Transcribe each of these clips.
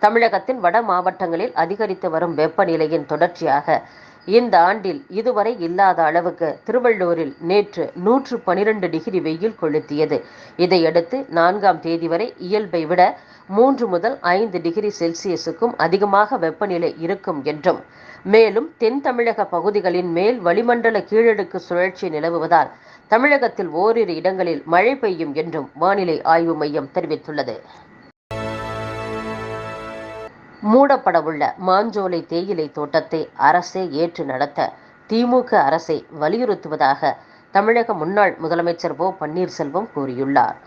தமிழகத்தின் வட மாவட்டங்களில் அதிகரித்து வரும் வெப்பநிலையின் தொடர்ச்சியாக இந்த ஆண்டில் இதுவரை இல்லாத அளவுக்கு திருவள்ளூரில் நேற்று நூற்று பனிரெண்டு டிகிரி வெயில் கொளுத்தியது. இதையடுத்து நான்காம் தேதி வரை இயல்பை விட மூன்று முதல் ஐந்து டிகிரி செல்சியஸுக்கும் அதிகமாக வெப்பநிலை இருக்கும் என்றும் மேலும் தென் தமிழக பகுதிகளின் மேல் வளிமண்டல கீழடுக்கு சுழற்சி நிலவுவதால் தமிழகத்தில் ஓரிரு இடங்களில் மழை பெய்யும் என்றும் வானிலை ஆய்வு மையம் தெரிவித்துள்ளது. மூடப்படவுள்ள மாஞ்சோலை தேயிலை தோட்டத்தை அரசே ஏற்று நடத்த திமுக அரசை வலியுறுத்துவதாக தமிழக முன்னாள் முதலமைச்சர் ஓ பன்னீர்செல்வம் கூறியுள்ளார்.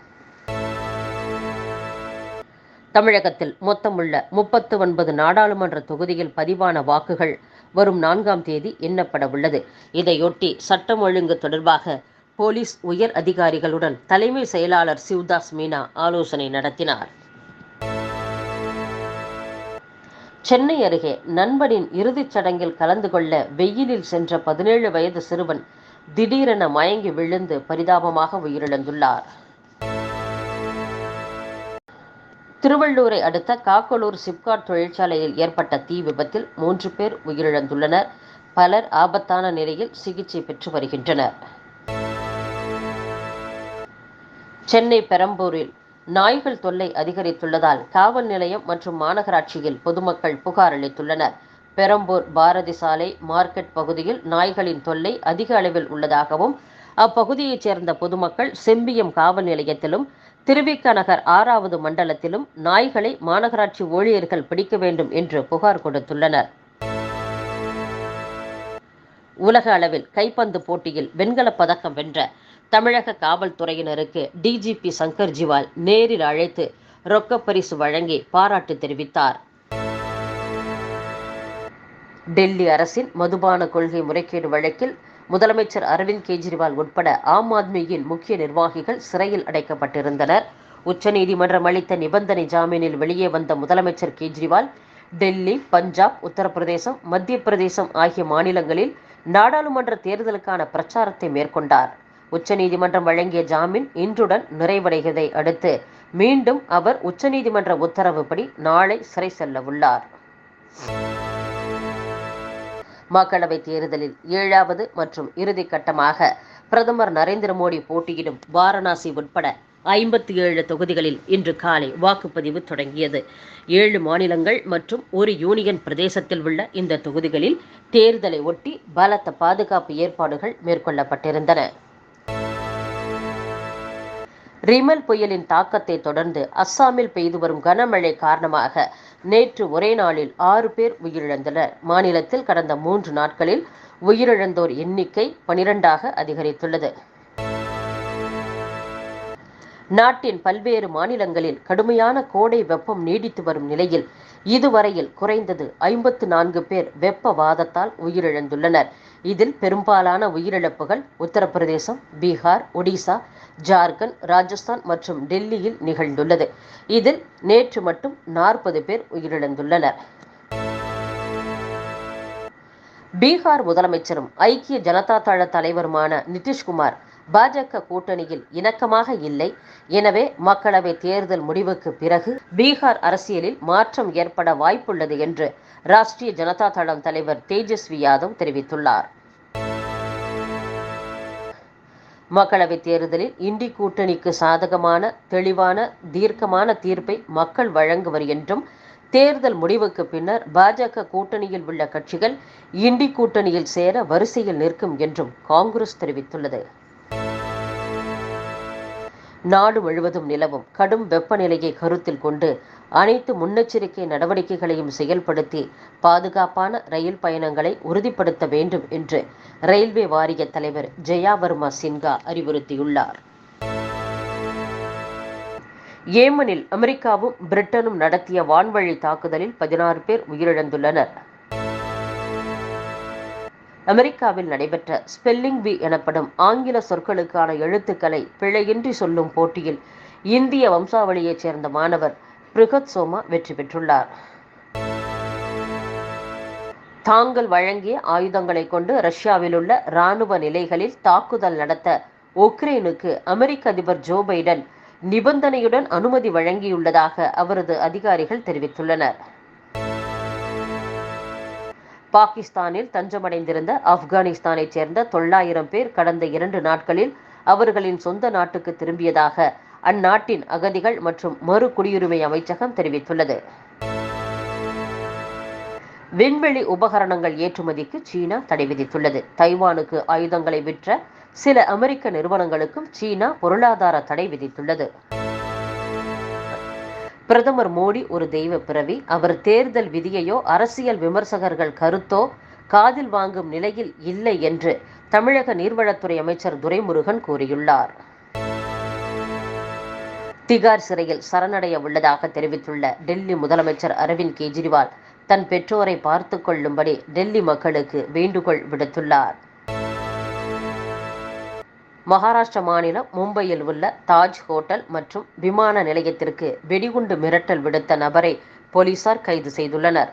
தமிழகத்தில் மொத்தமுள்ள முப்பத்து ஒன்பது நாடாளுமன்ற தொகுதியில் பதிவான வாக்குகள் வரும் நான்காம் தேதி எண்ணப்பட உள்ளது இதையொட்டி சட்டம் ஒழுங்கு தொடர்பாக போலீஸ் உயர் அதிகாரிகளுடன் தலைமை செயலாளர் சிவ்தாஸ் மீனா ஆலோசனை நடத்தினார். சென்னை அருகே நண்பனின் இறுதிச் சடங்கில் கலந்து கொள்ள வெயிலில் சென்ற பதினேழு வயது சிறுவன் திடீரென மயங்கி விழுந்து பரிதாபமாக உயிரிழந்துள்ளார். திருவள்ளூரை அடுத்த காக்கலூர் சிப்காட் தொழிற்சாலையில் ஏற்பட்ட தீ விபத்தில் மூன்று பேர் உயிரிழந்துள்ளனர். பலர் ஆபத்தான நிலையில் சிகிச்சை பெற்று வருகின்றனர். சென்னை பெரம்பூரில் நாய்கள் தொல்லை அதிகரித்துள்ளதால் காவல் நிலையம் மற்றும் மாநகராட்சியில் பொதுமக்கள் புகார் அளித்துள்ளனர். பெரம்பூர் பாரதி சாலை மார்க்கெட் பகுதியில் நாய்களின் தொல்லை அதிக அளவில் உள்ளதாகவும் அப்பகுதியைச் சேர்ந்த பொதுமக்கள் செம்பியம் காவல் நிலையத்திலும் திருவிக்க நகர் ஆறாவது மண்டலத்திலும் நாய்களை மாநகராட்சி ஊழியர்கள் பிடிக்க வேண்டும் என்று புகார் கொடுத்துள்ளனர். உலக அளவில் கைப்பந்து போட்டியில் வெண்கலப் பதக்கம் வென்ற தமிழக காவல்துறையினருக்கு டிஜிபி சங்கர் ஜிவால் நேரில் அழைத்து ரொக்கப் பரிசு வழங்கி பாராட்டு தெரிவித்தார். டெல்லி அரசின் மதுபான கொள்கை முறைகேடு வழக்கில் முதலமைச்சர் அரவிந்த் கெஜ்ரிவால் உட்பட ஆம் ஆத்மியின் முக்கிய நிர்வாகிகள் சிறையில் அடைக்கப்பட்டிருந்தனர். உச்சநீதிமன்றம் அளித்த நிபந்தனை ஜாமீனில் வெளியே வந்த முதலமைச்சர் கெஜ்ரிவால் டெல்லி பஞ்சாப் உத்தரப்பிரதேசம் மத்திய பிரதேசம் ஆகிய மாநிலங்களில் நாடாளுமன்ற தேர்தலுக்கான பிரச்சாரத்தை மேற்கொண்டார். உச்சநீதிமன்றம் வழங்கிய ஜாமீன் இன்றுடன் நிறைவடைகிறதை அடுத்து மீண்டும் அவர் உச்சநீதிமன்ற உத்தரவுப்படி நாளை சிறை செல்ல உள்ளார். மக்களவை தேர்தலில் ஏழாவது மற்றும் இறுதி கட்டமாக பிரதமர் நரேந்திர மோடி போட்டியிடும் வாரணாசி உட்பட ஐம்பத்தி ஏழு தொகுதிகளில் இன்று காலை வாக்குப்பதிவு தொடங்கியது. ஏழு மாநிலங்கள் மற்றும் ஒரு யூனியன் பிரதேசத்தில் உள்ள இந்த தொகுதிகளில் தேர்தலை ஒட்டி பலத்த பாதுகாப்பு ஏற்பாடுகள் மேற்கொள்ளப்பட்டிருந்தன. ரிமல் புயலின் தாக்கத்தை தொடர்ந்து அஸ்ஸாமில் பெய்து வரும் கனமழை காரணமாக நேற்று ஒரே நாளில் ஆறு பேர் உயிரிழந்தனர். மாநிலத்தில் கடந்த மூன்று நாட்களில் உயிரிழந்தோர் எண்ணிக்கை பனிரெண்டாக அதிகரித்துள்ளது. நாட்டின் பல்வேறு மாநிலங்களில் கடுமையான கோடை வெப்பம் நீடித்து வரும் நிலையில் இதுவரையில் குறைந்தது ஐம்பத்து நான்கு பேர் வெப்பவாதத்தால் உயிரிழந்துள்ளனர். இதில் பெரும்பாலான உயிரிழப்புகள் உத்தரப்பிரதேசம் பீகார் ஒடிசா ஜார்க்கண்ட் ராஜஸ்தான் மற்றும் டெல்லியில் நிகழ்ந்துள்ளது. இதில் நேற்று மட்டும் நாற்பது பேர் உயிரிழந்துள்ளனர். பீகார் முதலமைச்சரும் ஐக்கிய ஜனதா தள தலைவருமான நிதிஷ்குமார் பாஜக கூட்டணியில் இணக்கமாக இல்லை. எனவே மக்களவை தேர்தல் முடிவுக்கு பிறகு பீகார் அரசியலில் மாற்றம் ஏற்பட வாய்ப்புள்ளது என்று ராஷ்டிரிய ஜனதா தளம் தலைவர் தேஜஸ்வி யாதவ் தெரிவித்துள்ளார். மக்களவைத் தேர்தலில் இண்டி கூட்டணிக்கு சாதகமான தெளிவான தீர்க்கமான தீர்ப்பை மக்கள் வழங்குவர் என்றும் தேர்தல் முடிவுக்கு பின்னர் பாஜக கூட்டணியில் உள்ள கட்சிகள் இண்டி கூட்டணியில் சேர வரிசையில் நிற்கும் என்றும் காங்கிரஸ் தெரிவித்துள்ளது. நாடு முழுவதும் நிலவும் கடும் வெப்பநிலையை கருத்தில் கொண்டு அனைத்து முன்னெச்சரிக்கை நடவடிக்கைகளையும் செயல்படுத்தி பாதுகாப்பான ரயில் பயணங்களை உறுதிப்படுத்த வேண்டும் என்று ரயில்வே வாரிய தலைவர் ஜெயாவர்மா சின்ஹா அறிவுறுத்தியுள்ளார். ஏமனில் அமெரிக்காவும் பிரிட்டனும் நடத்திய வான்வழி தாக்குதலில் பதினாறு பேர் உயிரிழந்துள்ளனர். அமெரிக்காவில் நடைபெற்ற ஸ்பெல்லிங் பி எனப்படும் ஆங்கில சொற்களுக்கான எழுத்துக்களை பிழையின்றி சொல்லும் போட்டியில் இந்திய வம்சாவளியைச் சேர்ந்த மாணவர் பிருகத் சோமா வெற்றி பெற்றுள்ளார். தாங்கள் வழங்கிய ஆயுதங்களை கொண்டு ரஷ்யாவில் உள்ள இராணுவ நிலைகளில் தாக்குதல் நடத்த உக்ரைனுக்கு அமெரிக்க அதிபர் ஜோ பைடன் நிபந்தனையுடன் அனுமதி வழங்கியுள்ளதாக அவரது அதிகாரிகள் தெரிவித்துள்ளனர். பாகிஸ்தானில் தஞ்சமடைந்திருந்த ஆப்கானிஸ்தானைச் சேர்ந்த தொள்ளாயிரம் பேர் கடந்த இரண்டு நாட்களில் அவர்களின் சொந்த நாட்டுக்கு திரும்பியதாக அந்நாட்டின் அகதிகள் மற்றும் மறு குடியுரிமை அமைச்சகம் தெரிவித்துள்ளது. விண்வெளி உபகரணங்கள் ஏற்றுமதிக்கு சீனா தடை விதித்துள்ளது. தைவானுக்கு ஆயுதங்களை விற்ற சில அமெரிக்க நிறுவனங்களுக்கும் சீனா பொருளாதார தடை விதித்துள்ளது. பிரதமர் மோடி ஒரு தெய்வ பிறவி. அவர் தேர்தல் விதியையோ அரசியல் விமர்சகர்கள் கருத்தோ காதில் வாங்கும் நிலையில் இல்லை என்று தமிழக நீர்வளத்துறை அமைச்சர் துரைமுருகன் கூறியுள்ளார். திகார் சிறையில் சரணடைய உள்ளதாக தெரிவித்துள்ள டெல்லி முதலமைச்சர் அரவிந்த் கெஜ்ரிவால் தன் பெற்றோரை பார்த்து கொள்ளும்படி டெல்லி மக்களுக்கு வேண்டுகோள் விடுத்துள்ளார். மகாராஷ்டிர மாநிலம் மும்பையில் உள்ள தாஜ் ஹோட்டல் மற்றும் விமான நிலையத்திற்கு வெடிகுண்டு மிரட்டல் விடுத்த நபரை போலீசார் கைது செய்துள்ளனர்.